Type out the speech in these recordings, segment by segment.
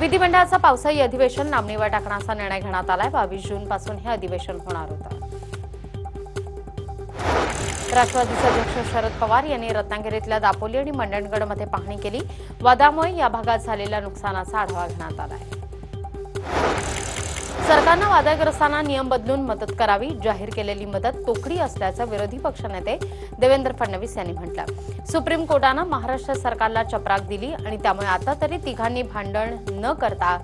विधिमंडळाचं पावसाळी अधिवेशन लांबणीवर टाकण्याचा निर्णय घेण्यात आलाय. बावीस जून पासून हे अधिवेशन होणार होतं. राष्ट्रवादीचे अध्यक्ष शरद पवार यांनी रत्नागिरीतल्या दापोली आणि मंडणगडमध्ये पाहणी केली. वादामुळे या भागात झालेल्या नुकसानाचा आढावा घेण्यात आलाय. सरकारनं वादळग्रस्तांना नियम बदलून मदत करावी जाहीर केलेली मदत तोकडी असल्याचं विरोधी पक्षनेते देवेंद्र फडणवीस यांनी म्हटलं. सुप्रीम कोर्टानं महाराष्ट्र सरकारला चपराक दिली आणि त्यामुळे आता तरी तिघांनी भांडण न करता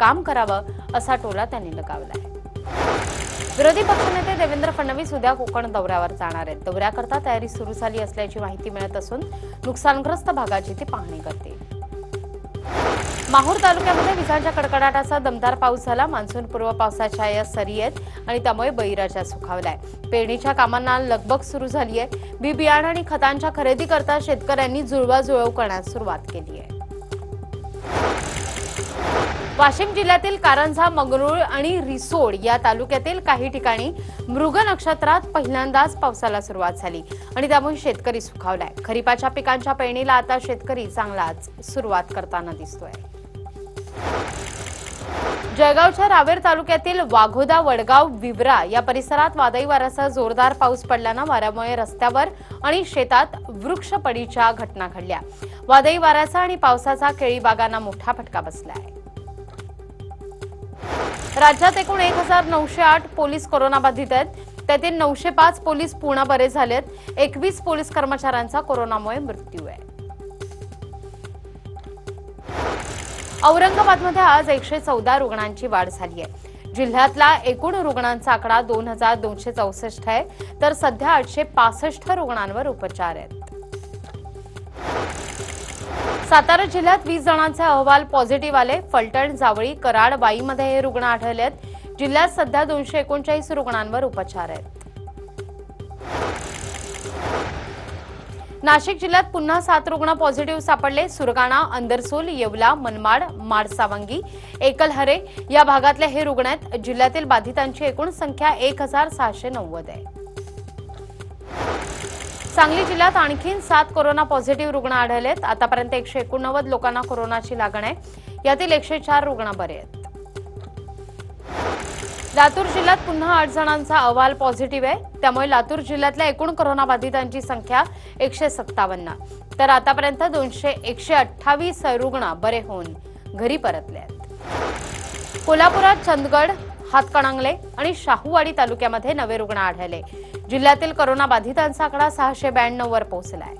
काम करावं असा टोला त्यांनी लगावलाय. विरोधी पक्षनेते देवेंद्र फडणवीस उद्या कोकण दौऱ्यावर जाणार आहेत. दौऱ्याकरता तयारी सुरू झाली असल्याची माहिती मिळत असून नुकसानग्रस्त भागाची ते पाहणी करतील. माहूर तालुक्यामध्ये विजांच्या कडकडाटाचा दमदार पाऊस झाला. मान्सून पूर्व पावसाच्या या सरी आहेत आणि त्यामुळे बळीराजा सुखावलाय. पेरणीच्या कामांना लगबग सुरू झाली आहे बी बियाणं आणि खतांच्या खरेदी करता शेतकऱ्यांनी जुळवाजुळव करण्यास सुरुवात केली आहे वाशिम जिल्ह्यातील कारंजा मंगरुळ आणि रिसोड या तालुक्यातील काही ठिकाणी मृग नक्षत्रात पहिल्यांदाच पावसाला सुरुवात झाली. आणि त्यामुळे शेतकरी सुखावलाय. खरीपाच्या पिकांच्या पेरणीला आता शेतकरी चांगलाच सुरुवात करताना दिसतोय. जळगावच्या रावेर तालुक्यातील वाघोदा वडगाव विवरा या परिसरात वादळी वाऱ्यासह जोरदार पाऊस पडल्यानं वाऱ्यामुळे रस्त्यावर आणि शेतात वृक्षपडीच्या घटना घडल्या. वादळी वाऱ्याचा आणि पावसाचा केळी बागांना मोठा फटका बसला आहे राज्यात एकूण एक हजार नऊशे आठ पोलीस कोरोनाबाधित आहेत. त्यातील नऊशे पाच पोलीस पूर्ण बरे झालेत. एकवीस पोलीस कर्मचाऱ्यांचा कोरोनामुळे मृत्यू आहे. औरंगाबादमध्ये आज एकशे चौदा रुग्णांची वाढ झाली आहे. जिल्ह्यातला एकूण रुग्णांचा आकडा दोन हजार दोनशे चौसष्ट आहे. तर सध्या आठशे पासष्ट रुग्णांवर उपचार आहेत. सातारा जिल्ह्यात वीस जणांचे अहवाल पॉझिटिव्ह आले. फलटण जावळी कराड वाईमध्ये हे रुग्ण आढळले आहेत. जिल्ह्यात सध्या दोनशे एकोणचाळीस रुग्णांवर उपचार आहेत. नाशिक जिल्ह्यात पुन्हा सात रुग्ण पॉझिटिव्ह सापडले. सुरगाणा अंदरसोल येवला मनमाड माडसावंगी एकलहरे या भागातले हे रुग्ण आहेत. जिल्ह्यातील बाधितांची एकूण संख्या एक हजार सहाशे नव्वद आहे. सांगली जिल्ह्यात आणखीन सात कोरोना पॉझिटिव्ह रुग्ण आढळलेत. आतापर्यंत एकशे एकोणनव्वद लोकांना कोरोनाची लागण आहे. यातील एकशे चार रुग्ण बरे आहेत. लातूर जिल्ह्यात पुन्हा आठ जणांचा अहवाल पॉझिटिव्ह आहे. त्यामुळे लातूर जिल्ह्यातल्या एकूण कोरोनाबाधितांची संख्या एकशे सत्तावन्न. तर आतापर्यंत दोनशे एकशे अठ्ठावीस रुग्ण बरे होऊन घरी परतले आहेत. कोल्हापुरात चंदगड हातकणंगले आणि शाहूवाडी तालुक्यामध्ये नवे रुग्ण आढळले. जिल्ह्यातील कोरोनाबाधितांचा आकडा सहाशे ब्याण्णव वर पोहोचलाय.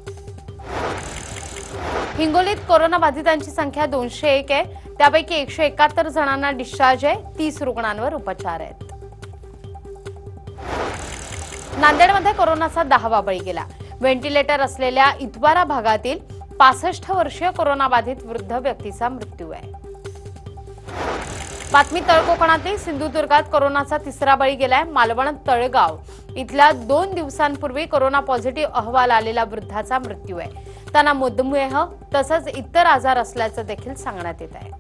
हिंगोलीत कोरोनाबाधितांची संख्या दोनशे एक आहे. त्यापैकी एकशे एकाहत्तर जणांना डिस्चार्ज आहे. तीस रुग्णांवर उपचार आहेत. नांदेडमध्ये कोरोनाचा दहावा बळी गेला. व्हेंटिलेटर असलेल्या इतवारा भागातील पासष्ट वर्षीय कोरोनाबाधित वृद्ध व्यक्तीचा मृत्यू आहे. बातमी तळकोकणातील सिंधुदुर्गात कोरोनाचा तिसरा बळी गेलाय मालवण तळगाव. इथल्या दोन दिवसांपूर्वी कोरोना पॉझिटिव्ह अहवाल आलेला वृद्धाचा मृत्यू आहे. त्यांना मधुमेह तसंच इतर आजार असल्याचं देखील सांगण्यात येत आहे.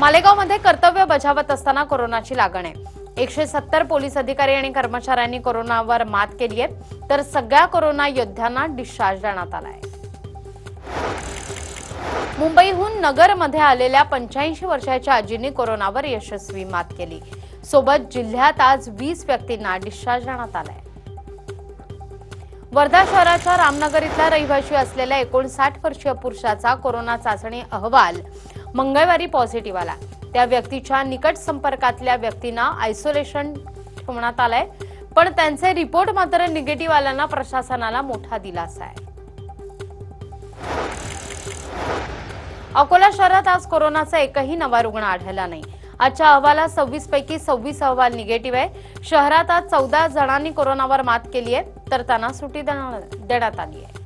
मालेगावमध्ये कर्तव्य बजावत असताना कोरोनाची लागण आहे. एकशे सत्तर पोलीस अधिकारी आणि कर्मचाऱ्यांनी कोरोनावर मात केली आहे. तर सगळ्या कोरोना योद्ध्यांना डिस्चार्ज देण्यात आला आहे. मुंबईहून नगरमध्ये आलेल्या पंच्याऐंशी वर्षाच्या आजींनी कोरोनावर यशस्वी मात केली. सोबत जिल्ह्यात आज वीस व्यक्तींना डिस्चार्ज देण्यात आलाय. वर्धा शहराच्या रामनगर इथला रहिवाशी असलेल्या एकोणसाठ वर्षीय पुरुषाचा कोरोना चाचणी अहवाल मंगळवारी पॉझिटिव्ह आला. त्या व्यक्तीच्या निकट संपर्कातल्या व्यक्तींना आयसोलेशन ठेवण्यात आलंय. पण त्यांचे रिपोर्ट मात्र निगेटिव्ह आल्यानं प्रशासनाला मोठा दिलासा आहे. अकोला शहरात आज कोरोनाचा एकही नवा रुग्ण आढळला नाही. आजच्या अहवालात सव्वीस पैकी सव्वीस अहवाल निगेटिव्ह आहे. शहरात आज चौदा जणांनी कोरोनावर मात केली आहे तर त्यांना सुटी देण्यात आली आहे.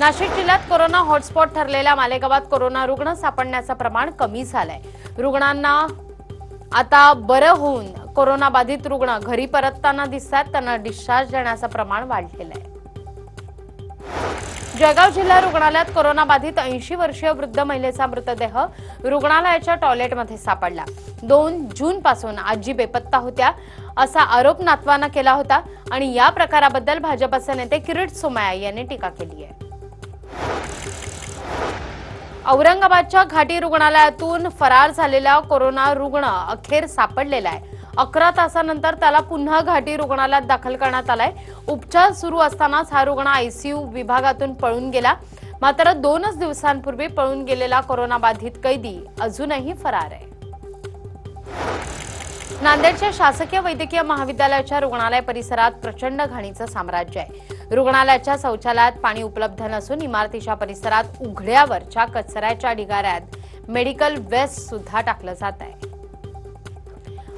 नाशिक जिल्ह्यात कोरोना हॉटस्पॉट ठरलेल्या मालेगावात कोरोना रुग्ण सापडण्याचं प्रमाण कमी झालंय. रुग्णांना आता बरं होऊन कोरोनाबाधित रुग्ण घरी परतताना दिसतात त्यांना डिस्चार्ज देण्याचं प्रमाण वाढलेलं आहे. जळगाव जिल्हा रुग्णालयात कोरोनाबाधित ऐंशी वर्षीय वृद्ध महिलेचा मृतदेह रुग्णालयाच्या टॉयलेटमध्ये सापडला. दोन जून पासून आजी बेपत्ता होत्या असा आरोप नातवानं केला होता आणि या प्रकाराबद्दल भाजपचे नेते किरीट सोमया यांनी टीका केली आहे औरंगाबादच्या घाटी रुग्णालयातून फरार झालेला कोरोना रुग्ण अखेर सापडलेला आहे. अकरा तासानंतर त्याला पुन्हा घाटी रुग्णालयात दाखल करण्यात आलाय. उपचार सुरू असतानाच हा रुग्ण आयसीयू विभागातून पळून गेला. मात्र दोनच दिवसांपूर्वी पळून गेलेला कोरोनाबाधित कैदी अजूनही फरार आहे. नांदेडच्या शासकीय वैद्यकीय महाविद्यालयाच्या रुग्णालय परिसरात प्रचंड घाणीचं साम्राज्य आहे. रुग्णालयाच्या शौचालयात पाणी उपलब्ध नसून इमारतीच्या परिसरात उघड्यावरच्या कचऱ्याच्या ढिगाऱ्यात मेडिकल वेस्ट सुद्धा टाकलं जात आहे.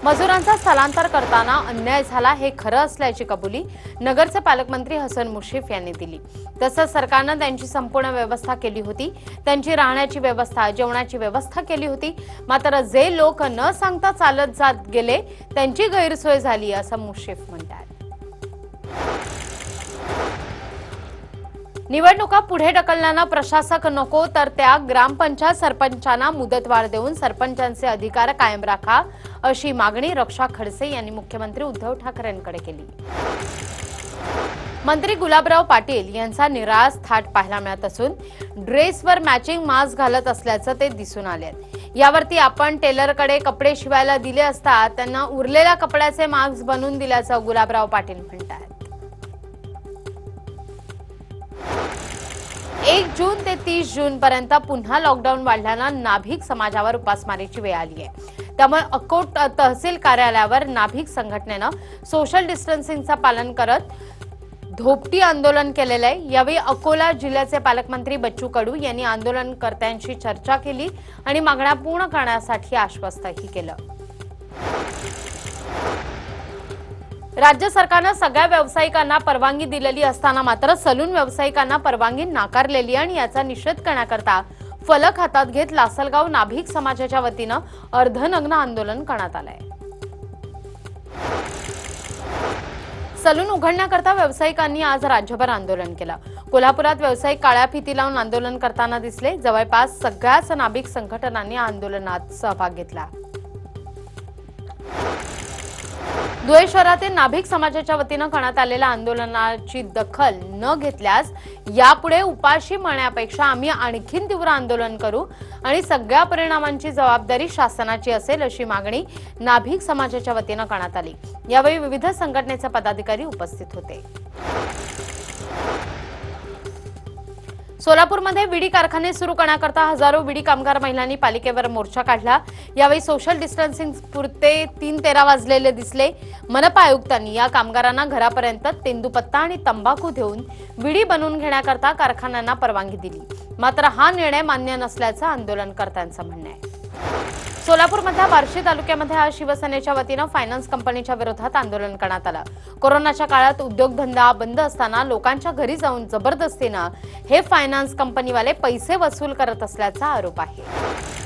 मजुरांचा स्थलांतर करताना अन्याय झाला हे खरं असल्याची कबुली नगरचे पालकमंत्री हसन मुश्रीफ यांनी दिली. तसंच सरकारनं त्यांची संपूर्ण व्यवस्था केली होती. त्यांची राहण्याची व्यवस्था जेवणाची व्यवस्था केली होती. मात्र जे लोक न सांगता चालत जात गेले त्यांची गैरसोय झाली असं मुश्रीफ म्हणतात. निवडणुका पुढे ढकलण्यानं प्रशासक नको तर त्या ग्रामपंचायत सरपंचांना मुदतवाढ देऊन सरपंचांचे अधिकार कायम राखा अशी मागणी रक्षा खडसे यांनी मुख्यमंत्री उद्धव ठाकरेंकडे केली. मंत्री गुलाबराव पाटील यांचा निराश थाट पाहायला मिळत असून ड्रेसवर मॅचिंग मास्क घालत असल्याचं ते दिसून आले यावरती आपण टेलरकडे कपडे शिवायला दिले असता त्यांना उरलेल्या कपड्याचे मास्क बनवून दिल्याचं गुलाबराव पाटील म्हणतात एक जून ते तीस जून पर्यंत पुन्हा लॉकडाऊन वाढल्यानं नाभिक समाजावर उपासमारीची वेळ आली आहे. त्यामुळे अकोट तहसील कार्यालयावर नाभिक संघटनेनं सोशल डिस्टन्सिंगचं पालन करत धोपटी आंदोलन केलेलं आहे. यावेळी अकोला जिल्ह्याचे पालकमंत्री बच्चू कडू यांनी आंदोलनकर्त्यांशी चर्चा केली आणि मागण्या पूर्ण करण्यासाठी आश्वस्तही केलं. राज्य सरकारनं सगळ्या व्यावसायिकांना परवानगी दिलेली असताना मात्र सलून व्यावसायिकांना परवानगी नाकारलेली आणि याचा निषेध करण्याकरता फलक हातात घेत लासलगाव नाभिक समाजाच्या वतीनं अर्धनग्न आंदोलन करण्यात आलंय. सलून उघडण्याकरता व्यावसायिकांनी आज राज्यभर आंदोलन केलं. कोल्हापुरात व्यावसायिक काळ्या फिती लावून आंदोलन करताना दिसले. जवळपास सगळ्याच नाभिक संघटनांनी आंदोलनात सहभाग घेतला. धुळे शहरातील नाभिक समाजाच्या वतीनं करण्यात आलेल्या आंदोलनाची दखल न घेतल्यास यापुढे उपाशी म्हणण्यापेक्षा आम्ही आणखीन तीव्र आंदोलन करू आणि सगळ्या परिणामांची जबाबदारी शासनाची असेल अशी मागणी नाभिक समाजाच्या वतीनं करण्यात आली. यावेळी विविध संघटनेचे पदाधिकारी उपस्थित होते. सोलापूरमध्ये विडी कारखाने सुरू करण्याकरता हजारो विडी कामगार महिलांनी पालिकेवर मोर्चा काढला. यावेळी सोशल डिस्टन्सिंग पुरते तीन तेरा वाजलेले दिसले. मनपा आयुक्तांनी या कामगारांना घरापर्यंत तेंदूपत्ता आणि तंबाखू देऊन विडी बनवून घेण्याकरता कारखान्यांना परवानगी दिली. मात्र हा निर्णय मान्य नसल्याचं आंदोलनकर्त्यांचं म्हणणं आहे. सोलापूरमधल्या बार्शी तालुक्यामध्ये आज शिवसेनेच्या वतीनं फायनान्स कंपनीच्या विरोधात आंदोलन करण्यात आलं. कोरोनाच्या काळात उद्योगधंदा बंद असताना लोकांच्या घरी जाऊन जबरदस्तीनं हे फायनान्स कंपनीवाले पैसे वसूल करत असल्याचा आरोप आहे.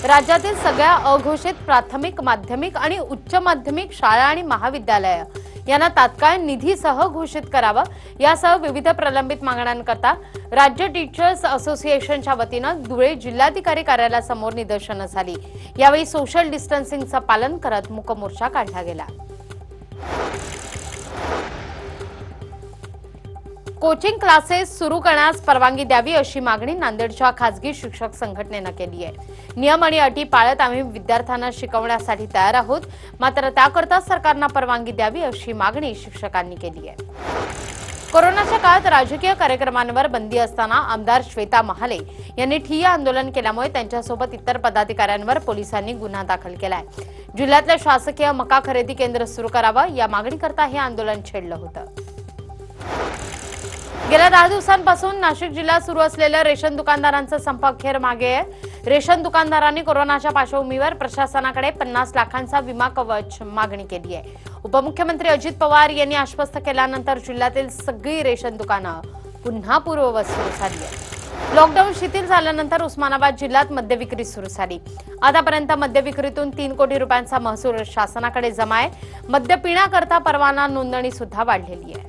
राज्यातील सगळ्या अघोषित प्राथमिक माध्यमिक आणि उच्च माध्यमिक शाळा आणि महाविद्यालय यांना तात्काळ निधीसह घोषित करावं. यासह विविध प्रलंबित मागण्यांकरता राज्य टीचर्स असोसिएशनच्या वतीनं धुळे जिल्हाधिकारी कार्यालयासमोर निदर्शनं झाली. यावेळी सोशल डिस्टन्सिंगचं पालन करत मुकमोर्चा काढला गेला. कोचिंग क्लासेस सुरू करण्यास परवानगी द्यावी अशी मागणी नांदेडच्या खासगी शिक्षक संघटनेनं केली आहे. नियम आणि अटी पाळत आम्ही विद्यार्थ्यांना शिकवण्यासाठी तयार आहोत. मात्र त्याकरता सरकारनं परवानगी द्यावी अशी मागणी शिक्षकांनी केली आहे. कोरोनाच्या काळात राजकीय कार्यक्रमांवर बंदी असताना आमदार श्वेता महाले यांनी ठिय्या आंदोलन केल्यामुळे त्यांच्यासोबत इतर पदाधिकाऱ्यांवर पोलिसांनी गुन्हा दाखल केलाय. जिल्ह्यातलं शासकीय मका खरेदी केंद्र सुरू करावं या मागणीकरता हे आंदोलन छेडलं होतं. गेल्या दहा दिवसांपासून नाशिक जिल्ह्यात सुरू असलेल्या रेशन दुकानदारांचा संप अखेर मागे आहे. रेशन दुकानदारांनी कोरोनाच्या पार्श्वभूमीवर प्रशासनाकडे पन्नास लाखांचा विमा कवच मागणी केली आहे. उपमुख्यमंत्री अजित पवार यांनी आश्वस्त केल्यानंतर जिल्ह्यातील सगळी रेशन दुकानं पुन्हा पूर्ववत सुरू झाली आहे लॉकडाऊन शिथिल झाल्यानंतर उस्मानाबाद जिल्ह्यात मद्य विक्री सुरू झाली. आतापर्यंत मद्य विक्रीतून तीन कोटी रुपयांचा महसूल शासनाकडे जमा आहे. मद्य पिण्याकरता परवाना नोंदणी सुद्धा वाढलेली आहे.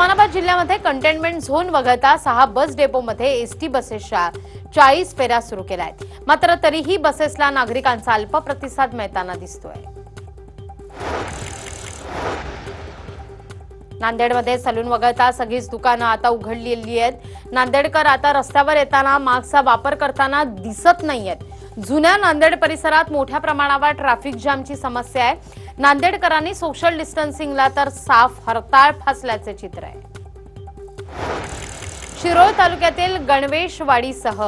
उस्मानाबाद जिल्ह्यामध्ये कंटेनमेंट झोन वगळता सहा बस डेपोमध्ये एसटी बसेसच्या चाळीस फेऱ्या सुरू केल्या आहेत. मात्र तरीही बसेसला नागरिकांचा अल्प प्रतिसाद मिळताना दिसतोय. नांदेडमध्ये सलून वगळता सगळीच दुकानं आता उघडलेली आहेत. नांदेडकर आता रस्त्यावर येताना मास्कचा वापर करताना दिसत नाहीयेत. जुन्या नांदेड परिसरात मोठ्या प्रमाणावर ट्रॅफिक जामची समस्या आहे. नांदेडकरांनी सोशल डिस्टन्सिंगला तर साफ हरताळ फासल्याचे चित्र आहे. शिरोळ तालुक्यातील गणवेशवाडीसह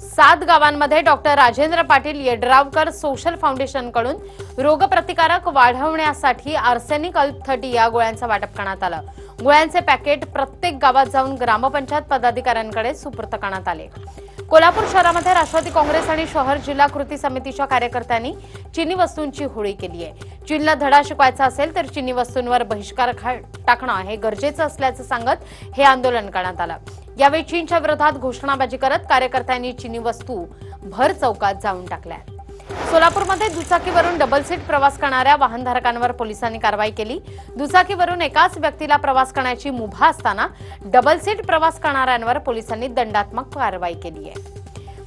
सात गावांमध्ये डॉक्टर राजेंद्र पाटील येड्रावकर सोशल फाउंडेशनकडून रोगप्रतिकारक वाढवण्यासाठी आर्सेनिक अल्प थर्टी या गोळ्यांचं वाटप करण्यात आलं. गोळ्यांचे पॅकेट प्रत्येक गावात जाऊन ग्रामपंचायत पदाधिकाऱ्यांकडे सुपूर्त करण्यात आले. कोल्हापूर शहरामध्ये राष्ट्रवादी काँग्रेस आणि शहर जिल्हा कृती समितीच्या कार्यकर्त्यांनी चिनी वस्तूंची होळी केली आहे. चीनला धडा शिकवायचा असेल तर चिनी वस्तूंवर बहिष्कार खा- टाकणं हे गरजेचं असल्याचं सांगत हे आंदोलन करण्यात आलं. यावेळी चीनच्या विरोधात घोषणाबाजी करत कार्यकर्त्यांनी चिनी वस्तू भर चौकात जाऊन टाकल्या. सोलापूरमध्ये दुचाकीवरून डबल सीट प्रवास करणाऱ्या वाहनधारकांवर पोलिसांनी कारवाई केली. दुचाकीवरून एकाच व्यक्तीला प्रवास करण्याची मुभा असताना डबल सीट प्रवास करणाऱ्यांवर पोलिसांनी दंडात्मक कारवाई केली आहे.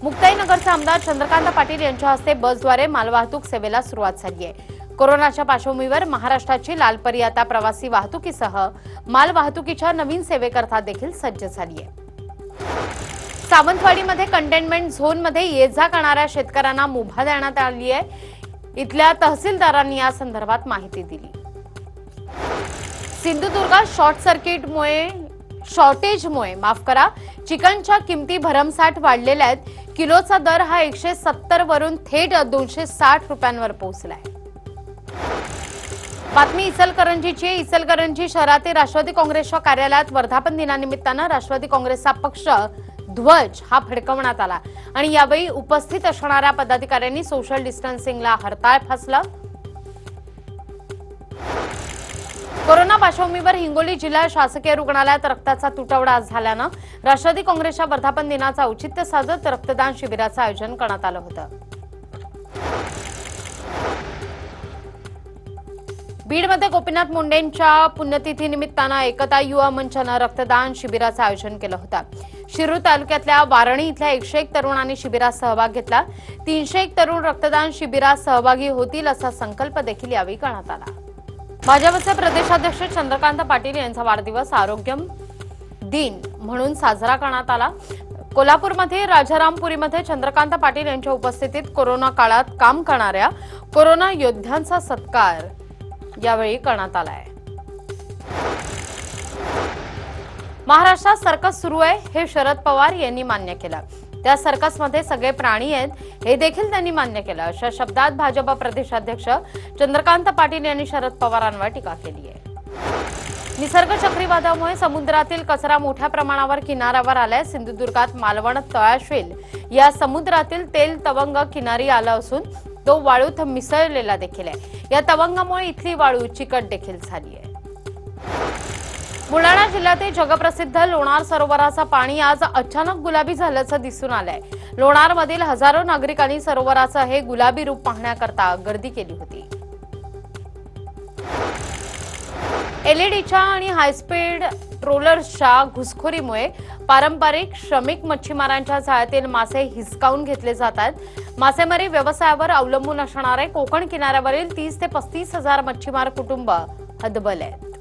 मुक्ताईनगरचे आमदार चंद्रकांत पाटील यांच्या हस्ते बसद्वारे मालवाहतूक सेवेला सुरुवात झाली आहे. कोरोनाच्या पार्श्वभूमीवर महाराष्ट्राची लालपरी आता प्रवासी वाहतुकीसह मालवाहतुकीच्या नवीन सेवेकरता देखील सज्ज झाली आहे. सावंतवाडीमध्ये कंटेनमेंट झोनमध्ये ये जा करणाऱ्या शेतकऱ्यांना मुभा देण्यात आली आहे. इथल्या तहसीलदारांनी या संदर्भात माहिती दिली. सिंधुदुर्गात शॉर्ट सर्किटमुळे शॉर्टेजमुळे माफ करा चिकनच्या किमती भरमसाठ वाढलेल्या आहेत. किलोचा दर हा एकशे सत्तर वरून थेट दोनशे साठ रुपयांवर पोहोचलाय. बातमी इचलकरंजीची इचलकरंजी शहरातील राष्ट्रवादी काँग्रेसच्या कार्यालयात वर्धापन दिनानिमित्तानं राष्ट्रवादी काँग्रेसचा पक्ष ध्वज हा फडकवण्यात आला. आणि यावेळी उपस्थित असणाऱ्या पदाधिकाऱ्यांनी सोशल डिस्टन्सिंगला हरताळ फासला. कोरोना पार्श्वभूमीवर हिंगोली जिल्हा शासकीय रुग्णालयात रक्ताचा तुटवडा झाल्यानं राष्ट्रवादी काँग्रेसच्या वर्धापन दिनाचं औचित्य साधत रक्तदान शिबिराचं आयोजन करण्यात आलं होतं. बीडमध्ये गोपीनाथ मुंडेंच्या पुण्यतिथी निमित्तानं एकता युवा मंचानं रक्तदान शिबिराचं आयोजन केलं होतं. शिरूर तालुक्यातल्या वारणी इथल्या एकशे एक तरुणांनी शिबिरात सहभाग घेतला. तीनशे एक तरुण रक्तदान शिबिरात सहभागी होतील असा संकल्प देखील यावेळी करण्यात आला. भाजपचे प्रदेशाध्यक्ष चंद्रकांत पाटील यांचा वाढदिवस आरोग्यम दिन म्हणून साजरा करण्यात आला. कोल्हापूरमध्ये राजारामपुरीमध्ये चंद्रकांत पाटील यांच्या उपस्थितीत कोरोना काळात काम करणाऱ्या कोरोना योद्ध्यांचा सत्कार यावेळी करण्यात आलाय. महाराष्ट्रात सर्कस सुरू आहे हे शरद पवार यांनी मान्य केलं. त्या सर्कसमध्ये सगळे प्राणी आहेत हे देखील त्यांनी मान्य केलं. अशा शब्दात भाजप प्रदेशाध्यक्ष चंद्रकांत पाटील यांनी शरद पवारांवर टीका केली आहे. निसर्ग चक्रीवादळामुळे समुद्रातील कचरा मोठ्या प्रमाणावर किनाऱ्यावर आलाय. सिंधुदुर्गात मालवण तळाशील या समुद्रातील तेल तवंग किनारी आलं असून तो वाळूत मिसळलेला देखील आहे. या तवंगामुळे इथली वाळू चिकट देखील झाली आहे. बुलढाणा जिल्ह्यातील जगप्रसिद्ध लोणार सरोवराचं पाणी आज अचानक गुलाबी झाल्याचं दिसून आलंय. लोणारमधील हजारो नागरिकांनी सरोवराचं हे गुलाबी रूप पाहण्याकरता गर्दी केली होती. एलईडीच्या आणि हायस्पीड ट्रोलर्सच्या घुसखोरीमुळे पारंपरिक श्रमिक मच्छीमारांच्या जाळ्यातील मासे हिसकावून घेतले जातात. मासेमारी व्यवसायावर अवलंबून असणारे कोकण किनाऱ्यावरील तीस ते पस्तीस हजार मच्छीमार कुटुंब हदबल आहेत.